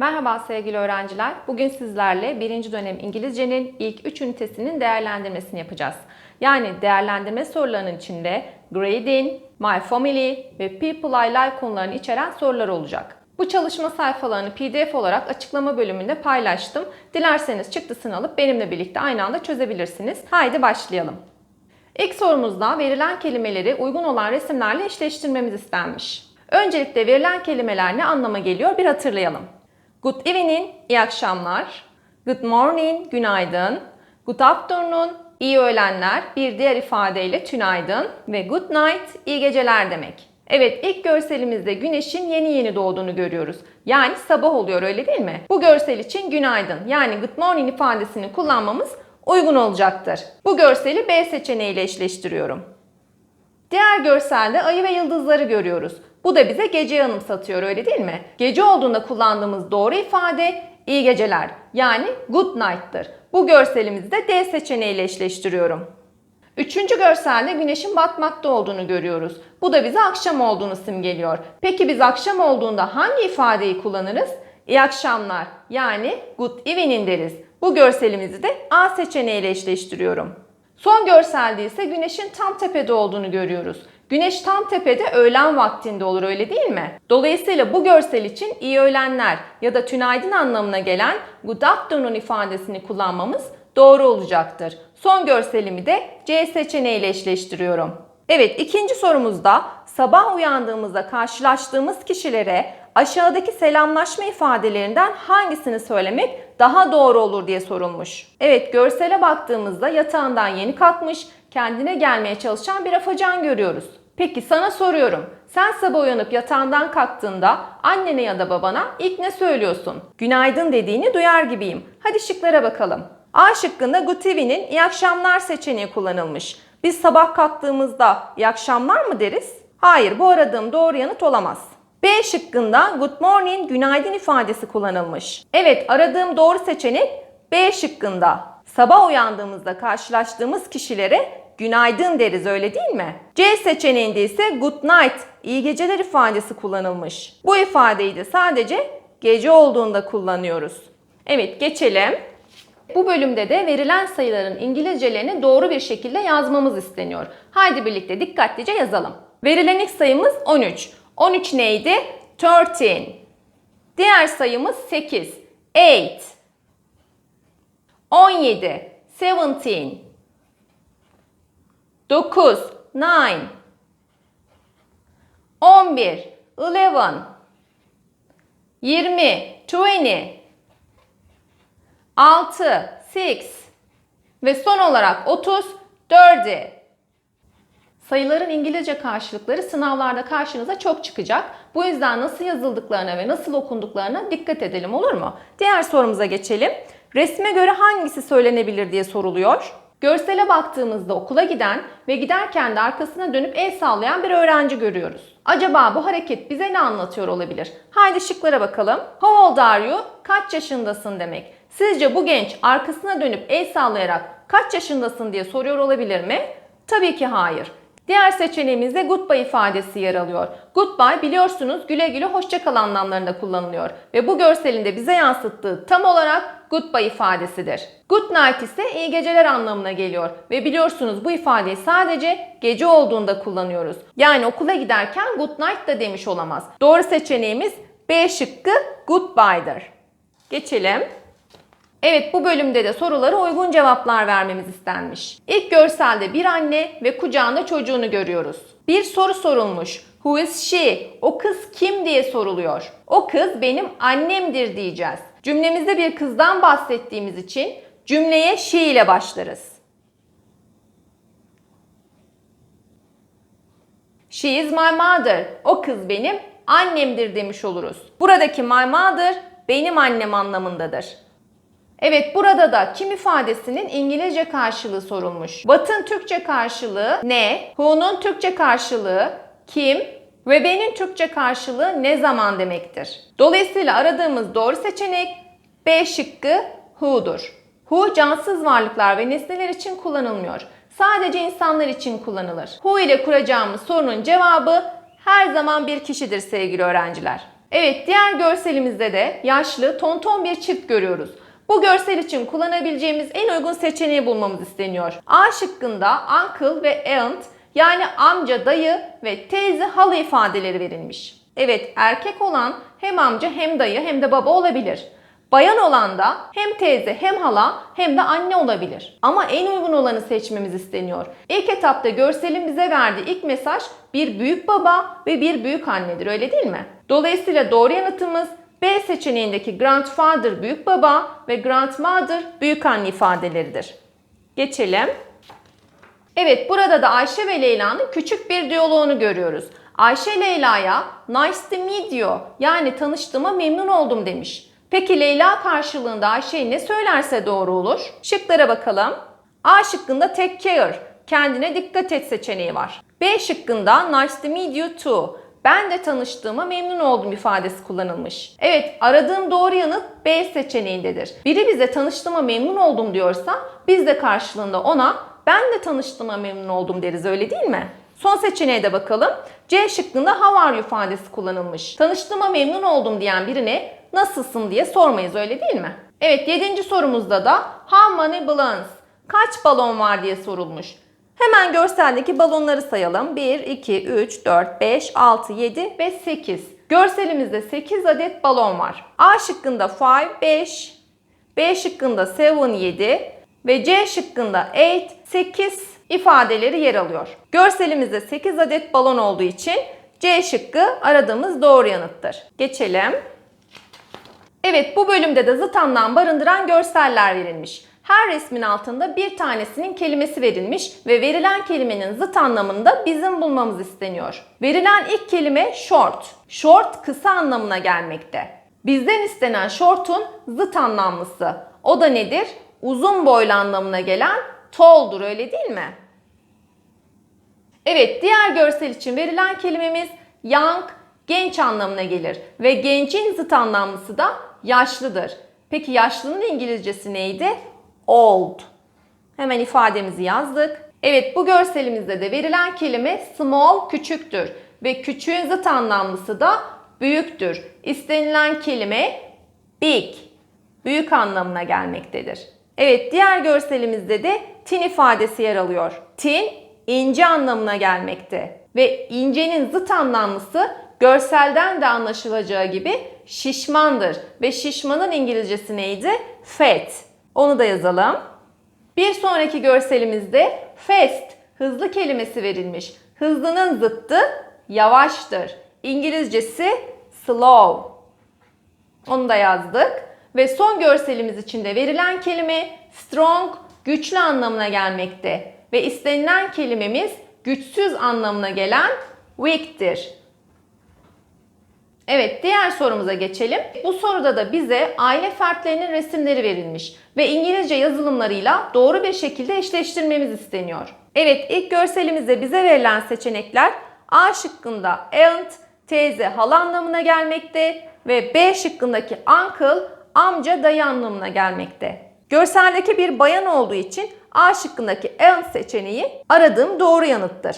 Merhaba sevgili öğrenciler. Bugün sizlerle 1. dönem İngilizcenin ilk 3 ünitesinin değerlendirmesini yapacağız. Yani değerlendirme sorularının içinde grading, my family ve people I like konularını içeren sorular olacak. Bu çalışma sayfalarını PDF olarak açıklama bölümünde paylaştım. Dilerseniz çıktısını alıp benimle birlikte aynı anda çözebilirsiniz. Haydi başlayalım. İlk sorumuzda verilen kelimeleri uygun olan resimlerle eşleştirmemiz istenmiş. Öncelikle verilen kelimeler ne anlama geliyor bir hatırlayalım. Good evening, iyi akşamlar. Good morning, günaydın. Good afternoon, iyi öğlenler. Bir diğer ifadeyle tünaydın. Ve good night, iyi geceler demek. Evet ilk görselimizde güneşin yeni yeni doğduğunu görüyoruz. Yani sabah oluyor öyle değil mi? Bu görsel için günaydın yani good morning ifadesini kullanmamız uygun olacaktır. Bu görseli B seçeneğiyle eşleştiriyorum. Diğer görselde ayı ve yıldızları görüyoruz. Bu da bize geceyi anımsatıyor öyle değil mi? Gece olduğunda kullandığımız doğru ifade iyi geceler yani good night'tır. Bu görselimizi de D seçeneğiyle eşleştiriyorum. Üçüncü görselde güneşin batmakta olduğunu görüyoruz. Bu da bize akşam olduğunu simgeliyor. Peki biz akşam olduğunda hangi ifadeyi kullanırız? İyi akşamlar yani good evening deriz. Bu görselimizi de A seçeneğiyle eşleştiriyorum. Son görselde ise güneşin tam tepede olduğunu görüyoruz. Güneş tam tepede öğlen vaktinde olur öyle değil mi? Dolayısıyla bu görsel için iyi öğlenler ya da tünaydın anlamına gelen good afternoon ifadesini kullanmamız doğru olacaktır. Son görselimi de C seçeneğiyle eşleştiriyorum. Evet ikinci sorumuzda sabah uyandığımızda karşılaştığımız kişilere aşağıdaki selamlaşma ifadelerinden hangisini söylemek daha doğru olur diye sorulmuş. Evet görsele baktığımızda yatağından yeni kalkmış, kendine gelmeye çalışan bir afacan görüyoruz. Peki sana soruyorum. Sen sabah uyanıp yatağından kalktığında annene ya da babana ilk ne söylüyorsun? Günaydın dediğini duyar gibiyim. Hadi şıklara bakalım. A şıkkında good evening'in iyi akşamlar seçeneği kullanılmış. Biz sabah kalktığımızda iyi akşamlar mı deriz? Hayır bu aradığım doğru yanıt olamaz. B şıkkında good morning günaydın ifadesi kullanılmış. Evet aradığım doğru seçenek B şıkkında. Sabah uyandığımızda karşılaştığımız kişilere günaydın deriz öyle değil mi? C seçeneğinde ise good night iyi geceler ifadesi kullanılmış. Bu ifadeyi de sadece gece olduğunda kullanıyoruz. Evet geçelim. Bu bölümde de verilen sayıların İngilizcelerini doğru bir şekilde yazmamız isteniyor. Haydi birlikte dikkatlice yazalım. Verilen ilk sayımız 13. 13 neydi? 13. Diğer sayımız 8. 8. 17. 17. 9. 9. 11. 11. 20. 20. 6, 6 ve son olarak 30, 30. Sayıların İngilizce karşılıkları sınavlarda karşınıza çok çıkacak. Bu yüzden nasıl yazıldıklarına ve nasıl okunduklarına dikkat edelim olur mu? Diğer sorumuza geçelim. Resme göre hangisi söylenebilir diye soruluyor. Görsele baktığımızda okula giden ve giderken de arkasına dönüp el sallayan bir öğrenci görüyoruz. Acaba bu hareket bize ne anlatıyor olabilir? Haydi şıklara bakalım. How old are you? Kaç yaşındasın demek. Sizce bu genç arkasına dönüp el sallayarak kaç yaşındasın diye soruyor olabilir mi? Tabii ki hayır. Diğer seçeneğimizde goodbye ifadesi yer alıyor. Goodbye biliyorsunuz güle güle hoşça kal anlamlarında kullanılıyor. Ve bu görselin de bize yansıttığı tam olarak goodbye ifadesidir. Good night ise iyi geceler anlamına geliyor. Ve biliyorsunuz bu ifadeyi sadece gece olduğunda kullanıyoruz. Yani okula giderken good night da demiş olamaz. Doğru seçeneğimiz B şıkkı goodbye'dır. Geçelim. Evet bu bölümde de sorulara uygun cevaplar vermemiz istenmiş. İlk görselde bir anne ve kucağında çocuğunu görüyoruz. Bir soru sorulmuş. Who is she? O kız kim diye soruluyor. O kız benim annemdir diyeceğiz. Cümlemizde bir kızdan bahsettiğimiz için cümleye she ile başlarız. She is my mother. O kız benim annemdir demiş oluruz. Buradaki my mother benim annem anlamındadır. Evet burada da kim ifadesinin İngilizce karşılığı sorulmuş. What'ın Türkçe karşılığı ne? Who'nun Türkçe karşılığı kim? Ve benim Türkçe karşılığı ne zaman demektir. Dolayısıyla aradığımız doğru seçenek B şıkkı who'dur. Who cansız varlıklar ve nesneler için kullanılmıyor. Sadece insanlar için kullanılır. Who ile kuracağımız sorunun cevabı her zaman bir kişidir sevgili öğrenciler. Evet, diğer görselimizde de yaşlı, tonton bir çift görüyoruz. Bu görsel için kullanabileceğimiz en uygun seçeneği bulmamız isteniyor. A şıkkında uncle ve aunt yani amca, dayı ve teyze, hala ifadeleri verilmiş. Evet, erkek olan hem amca hem dayı hem de baba olabilir. Bayan olan da hem teyze hem hala hem de anne olabilir. Ama en uygun olanı seçmemiz isteniyor. İlk etapta görselin bize verdiği ilk mesaj bir büyük baba ve bir büyük annedir öyle değil mi? Dolayısıyla doğru yanıtımız B seçeneğindeki grandfather büyük baba ve grandmother büyük anne ifadeleridir. Geçelim. Evet burada da Ayşe ve Leyla'nın küçük bir diyaloğunu görüyoruz. Ayşe Leyla'ya nice to meet you yani tanıştığıma memnun oldum demiş. Peki Leyla karşılığında Ayşe ne söylerse doğru olur? Şıklara bakalım. A şıkkında take care, kendine dikkat et seçeneği var. B şıkkında nice to meet you too, ben de tanıştığıma memnun oldum ifadesi kullanılmış. Evet aradığım doğru yanıt B seçeneğindedir. Biri bize tanıştığıma memnun oldum diyorsa biz de karşılığında ona ben de tanıştığıma memnun oldum deriz öyle değil mi? Son seçeneğe de bakalım. C şıkkında how are you ifadesi kullanılmış. Tanıştığıma memnun oldum diyen birine nasılsın diye sormayız öyle değil mi? Evet yedinci sorumuzda da how many balloons? Kaç balon var diye sorulmuş. Hemen görseldeki balonları sayalım. 1, 2, 3, 4, 5, 6, 7 ve 8. Görselimizde 8 adet balon var. A şıkkında 5, 5, B şıkkında 7, 7 ve C şıkkında 8, 8 ifadeleri yer alıyor. Görselimizde 8 adet balon olduğu için C şıkkı aradığımız doğru yanıttır. Geçelim. Evet bu bölümde de zıt anlam barındıran görseller verilmiş. Her resmin altında bir tanesinin kelimesi verilmiş ve verilen kelimenin zıt anlamını da bizim bulmamız isteniyor. Verilen ilk kelime short. Short kısa anlamına gelmekte. Bizden istenen short'un zıt anlamlısı. O da nedir? Uzun boylu anlamına gelen tall'dur öyle değil mi? Evet diğer görsel için verilen kelimemiz young, genç anlamına gelir ve gencin zıt anlamlısı da yaşlıdır. Peki yaşlının İngilizcesi neydi? Old. Hemen ifademizi yazdık. Evet bu görselimizde de verilen kelime small küçüktür ve küçüğün zıt anlamlısı da büyüktür. İstenilen kelime big büyük anlamına gelmektedir. Evet diğer görselimizde de tin ifadesi yer alıyor. Tin ince anlamına gelmekte ve incenin zıt anlamlısı görselden de anlaşılacağı gibi şişmandır ve şişmanın İngilizcesi neydi? Fat. Onu da yazalım. Bir sonraki görselimizde fast, hızlı kelimesi verilmiş. Hızlının zıttı yavaştır. İngilizcesi slow. Onu da yazdık. Ve son görselimiz için de verilen kelime strong, güçlü anlamına gelmekte. Ve istenilen kelimemiz güçsüz anlamına gelen weak'tir. Evet, diğer sorumuza geçelim. Bu soruda da bize aile fertlerinin resimleri verilmiş ve İngilizce yazılımlarıyla doğru bir şekilde eşleştirmemiz isteniyor. Evet, ilk görselimizde bize verilen seçenekler A şıkkında aunt, teyze, hala anlamına gelmekte ve B şıkkındaki uncle, amca, dayı anlamına gelmekte. Görseldeki bir bayan olduğu için A şıkkındaki aunt seçeneği aradığım doğru yanıttır.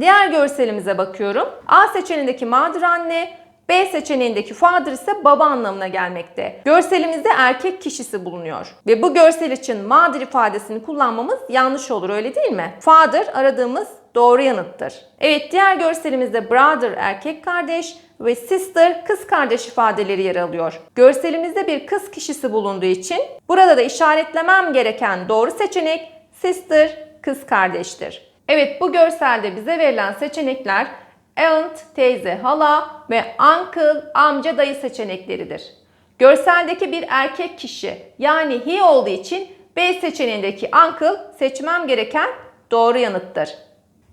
Diğer görselimize bakıyorum. A seçeneğindeki mother anne, B seçeneğindeki father ise baba anlamına gelmekte. Görselimizde erkek kişisi bulunuyor. Ve bu görsel için mother ifadesini kullanmamız yanlış olur öyle değil mi? Father aradığımız doğru yanıttır. Evet diğer görselimizde brother erkek kardeş ve sister kız kardeş ifadeleri yer alıyor. Görselimizde bir kız kişisi bulunduğu için burada da işaretlemem gereken doğru seçenek sister kız kardeştir. Evet bu görselde bize verilen seçenekler aunt, teyze, hala ve uncle, amca, dayı seçenekleridir. Görseldeki bir erkek kişi yani he olduğu için B seçeneğindeki uncle seçmem gereken doğru yanıttır.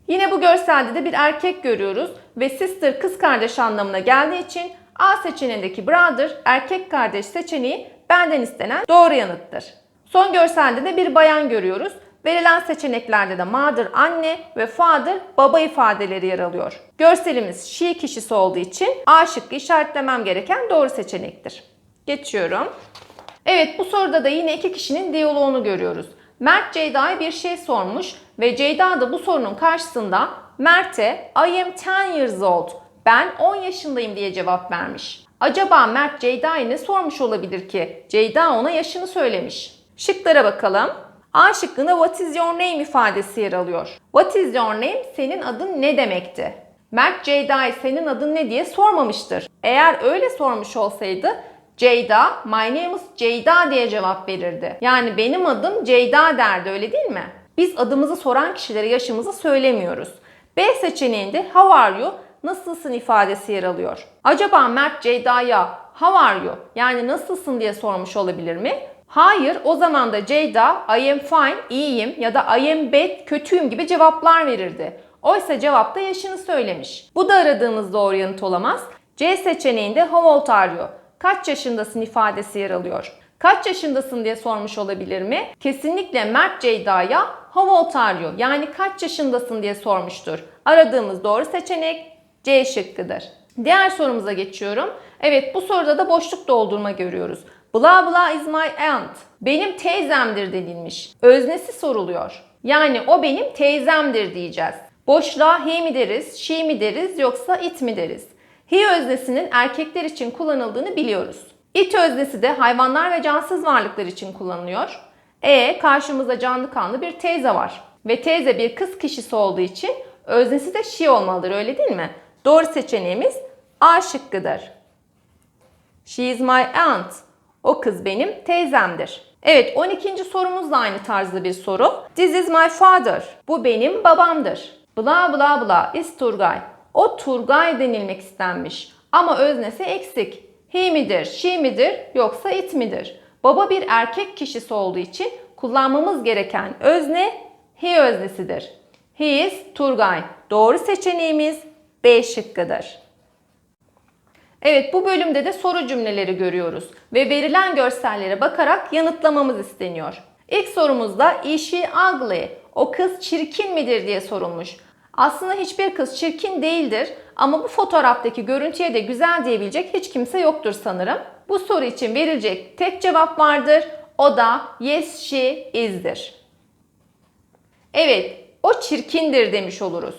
Yine bu görselde de bir erkek görüyoruz ve sister kız kardeş anlamına geldiği için A seçeneğindeki brother erkek kardeş seçeneği benden istenen doğru yanıttır. Son görselde de bir bayan görüyoruz. Verilen seçeneklerde de mother anne ve father baba ifadeleri yer alıyor. Görselimiz she kişisi olduğu için A şıkkı işaretlemem gereken doğru seçenektir. Geçiyorum. Evet bu soruda da yine iki kişinin diyaloğunu görüyoruz. Mert Ceyda'ya bir şey sormuş ve Ceyda da bu sorunun karşısında Mert'e I am 10 years old ben 10 yaşındayım diye cevap vermiş. Acaba Mert Ceyda'ya ne sormuş olabilir ki? Ceyda ona yaşını söylemiş. Şıklara bakalım. A şıkkında what is your name ifadesi yer alıyor. What is your name senin adın ne demekti? Mert Ceyda'ya senin adın ne diye sormamıştır. Eğer öyle sormuş olsaydı Ceyda, my name is Ceyda diye cevap verirdi. Yani benim adım Ceyda derdi öyle değil mi? Biz adımızı soran kişilere yaşımızı söylemiyoruz. B seçeneğinde how are you, nasılsın ifadesi yer alıyor. Acaba Mert Ceyda'ya how are you yani nasılsın diye sormuş olabilir mi? Hayır, o zaman da Ceyda I am fine, iyiyim ya da I am bad, kötüyüm gibi cevaplar verirdi. Oysa cevapta yaşını söylemiş. Bu da aradığımız doğru yanıt olamaz. C seçeneğinde how old are you? Kaç yaşındasın ifadesi yer alıyor. Kaç yaşındasın diye sormuş olabilir mi? Kesinlikle Mert Ceyda'ya how old are you? Yani kaç yaşındasın diye sormuştur. Aradığımız doğru seçenek C şıkkıdır. Diğer sorumuza geçiyorum. Evet bu soruda da boşluk doldurma görüyoruz. Bla bla is my aunt. Benim teyzemdir denilmiş. Öznesi soruluyor. Yani o benim teyzemdir diyeceğiz. Boşluğa he mi deriz, she mi deriz yoksa it mi deriz? He öznesinin erkekler için kullanıldığını biliyoruz. It öznesi de hayvanlar ve cansız varlıklar için kullanılıyor. E karşımızda canlı kanlı bir teyze var. Ve teyze bir kız kişisi olduğu için öznesi de she olmalıdır öyle değil mi? Doğru seçeneğimiz A şıkkıdır. She is my aunt. O kız benim teyzemdir. Evet 12. sorumuz da aynı tarzda bir soru. This is my father. Bu benim babamdır. Bla bla bla is Turgay. O Turgay denilmek istenmiş. Ama öznesi eksik. He midir, she midir yoksa it midir? Baba bir erkek kişisi olduğu için kullanmamız gereken özne he öznesidir. He is Turgay. Doğru seçeneğimiz B şıkkıdır. Evet bu bölümde de soru cümleleri görüyoruz ve verilen görsellere bakarak yanıtlamamız isteniyor. İlk sorumuzda is she ugly? O kız çirkin midir diye sorulmuş. Aslında hiçbir kız çirkin değildir ama bu fotoğraftaki görüntüye de güzel diyebilecek hiç kimse yoktur sanırım. Bu soru için verilecek tek cevap vardır. O da yes she is'dir. Evet, o çirkindir demiş oluruz.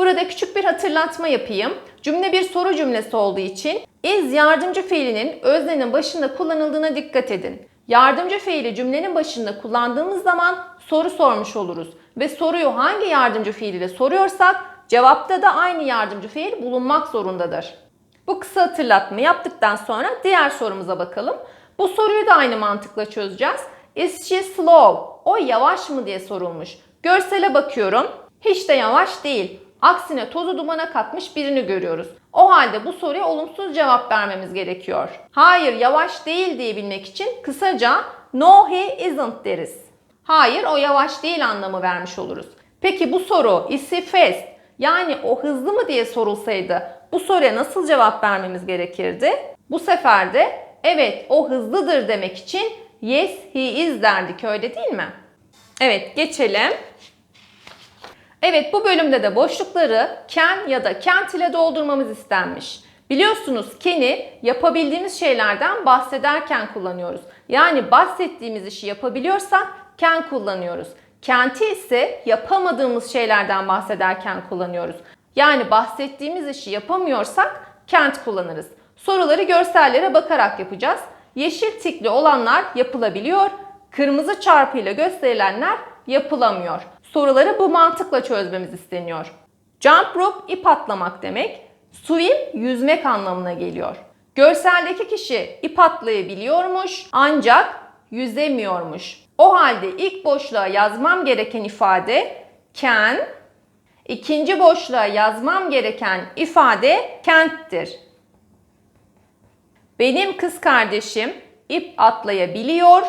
Burada küçük bir hatırlatma yapayım. Cümle bir soru cümlesi olduğu için is yardımcı fiilinin öznenin başında kullanıldığına dikkat edin. Yardımcı fiili cümlenin başında kullandığımız zaman soru sormuş oluruz. Ve soruyu hangi yardımcı fiil ile soruyorsak cevapta da aynı yardımcı fiil bulunmak zorundadır. Bu kısa hatırlatma yaptıktan sonra diğer sorumuza bakalım. Bu soruyu da aynı mantıkla çözeceğiz. Is she slow? O yavaş mı diye sorulmuş. Görsele bakıyorum. Hiç de yavaş değil. Aksine tozu dumana katmış birini görüyoruz. O halde bu soruya olumsuz cevap vermemiz gerekiyor. Hayır yavaş değil diyebilmek için kısaca no he isn't deriz. Hayır o yavaş değil anlamı vermiş oluruz. Peki bu soru is he fast yani o hızlı mı diye sorulsaydı bu soruya nasıl cevap vermemiz gerekirdi? Bu sefer de evet o hızlıdır demek için yes he is derdik öyle değil mi? Evet geçelim. Evet bu bölümde de boşlukları can ya da can't ile doldurmamız istenmiş. Biliyorsunuz can'i yapabildiğimiz şeylerden bahsederken kullanıyoruz. Yani bahsettiğimiz işi yapabiliyorsak can kullanıyoruz. Can'ti ise yapamadığımız şeylerden bahsederken kullanıyoruz. Yani bahsettiğimiz işi yapamıyorsak can't kullanırız. Soruları görsellere bakarak yapacağız. Yeşil tikli olanlar yapılabiliyor. Kırmızı çarpıyla gösterilenler yapılamıyor. Soruları bu mantıkla çözmemiz isteniyor. Jump rope ip atlamak demek. Swim yüzmek anlamına geliyor. Görseldeki kişi ip atlayabiliyormuş ancak yüzemiyormuş. O halde ilk boşluğa yazmam gereken ifade can, ikinci boşluğa yazmam gereken ifade can'ttir. Benim kız kardeşim ip atlayabiliyor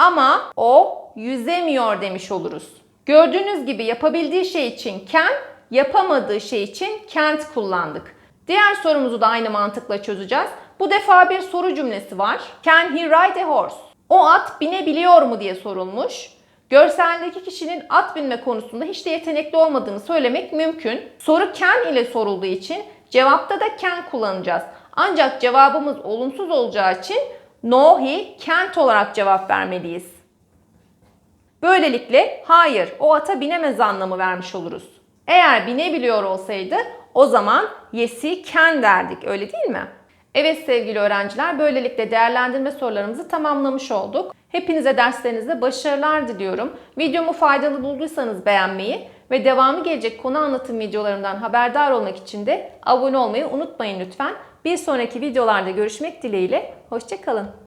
ama o yüzemiyor demiş oluruz. Gördüğünüz gibi yapabildiği şey için can, yapamadığı şey için can't kullandık. Diğer sorumuzu da aynı mantıkla çözeceğiz. Bu defa bir soru cümlesi var. Can he ride a horse? O at binebiliyor mu diye sorulmuş. Görseldeki kişinin at binme konusunda hiç de yetenekli olmadığını söylemek mümkün. Soru can ile sorulduğu için cevapta da can kullanacağız. Ancak cevabımız olumsuz olacağı için no he can't olarak cevap vermeliyiz. Böylelikle hayır o ata binemez anlamı vermiş oluruz. Eğer binebiliyor olsaydı o zaman yes'i can derdik öyle değil mi? Evet sevgili öğrenciler, böylelikle değerlendirme sorularımızı tamamlamış olduk. Hepinize derslerinizde başarılar diliyorum. Videomu faydalı bulduysanız beğenmeyi ve devamı gelecek konu anlatım videolarımdan haberdar olmak için de abone olmayı unutmayın lütfen. Bir sonraki videolarda görüşmek dileğiyle, hoşçakalın.